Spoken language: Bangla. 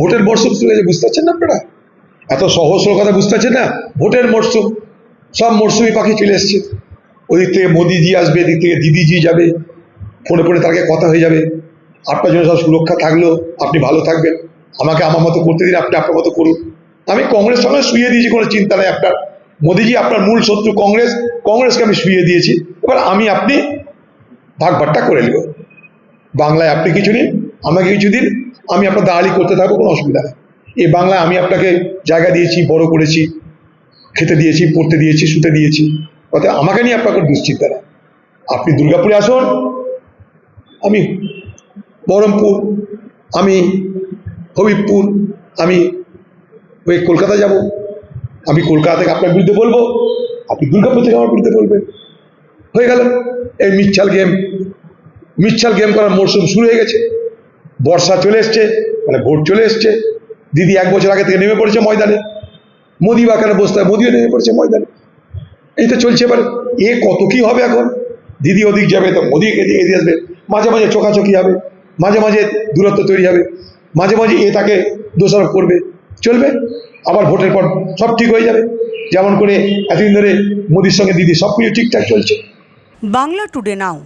ভোটের মরশুম শুরু বুঝতে পারছেন না আপনারা? এত সহজ কথা বুঝতে পারছেন না? ভোটের মরশুম, সব মরশুমি পাখি চলে এসছে। ওদিক থেকে মোদিজি আসবে, এদিক থেকে দিদিজি যাবে, ফোনে ফোনে তাকে কথা হয়ে যাবে। আপনার জন্য সব সুরক্ষা থাকল, আপনি ভালো থাকবেন। আমাকে আমার মতো করতে দিন, আপনি আপনার মতো করুন। আমি কংগ্রেস সঙ্গে শুয়ে দিয়েছি, কোনো চিন্তা নেই আপনার। মোদিজি আপনার মূল শত্রু কংগ্রেস, কংগ্রেসকে আমি শুয়ে দিয়েছি। এবার আমি, আপনি ভাগ ভাগটা করে নেব। বাংলায় আপনি কিছু নিন আমাকে কিছু দিন আমি আপনার দাঁড়ালি করতে থাকব কোনো অসুবিধা নেই। এই বাংলায় আমি আপনাকে জায়গা দিয়েছি, বড় করেছি, খেতে দিয়েছি, পড়তে দিয়েছি, শুতে দিয়েছি। অর্থাৎ আমাকে নিয়ে আপনার কোনো দুশ্চিন্তা নেই। আপনি দুর্গাপুরে আসুন, আমি বহরমপুর, আমি হবিবপুর, আমি ওই কলকাতা যাব। আমি কলকাতা থেকে আপনার বিরুদ্ধে বলব, আপনি দুর্গাপুর থেকে আমার বিরুদ্ধে বলবেন। হয়ে গেল। এই মিচ্ছাল গেম মিচ্ছাল গেম করার মরশুম শুরু হয়ে গেছে। বর্ষা চলে এসছে মানে ভোট চলে এসছে। দিদি এক বছর আগে থেকে নেমে পড়েছে ময়দানে। মোদি বা কেন বসতে হয়? মোদিও নেমে পড়েছে ময়দানে। এই তো চলছে এবার। এ কত কি হবে এখন? দিদি ওদিক যাবে, তো মোদি এদিকে এদিকে আসবে। মাঝে মাঝে চোখাচোখি হবে। মাঝে মাঝে দূরত্ব তৈরি হবে। মাঝে মাঝে এ তাকে দোষারোপ করবে। চলবে। আবার ভোটের পর সব ঠিক হয়ে যাবে। যেমন করে এতদিন ধরে মোদির সঙ্গে দিদি সব কিছু ঠিকঠাক চলছে। Bangla today now.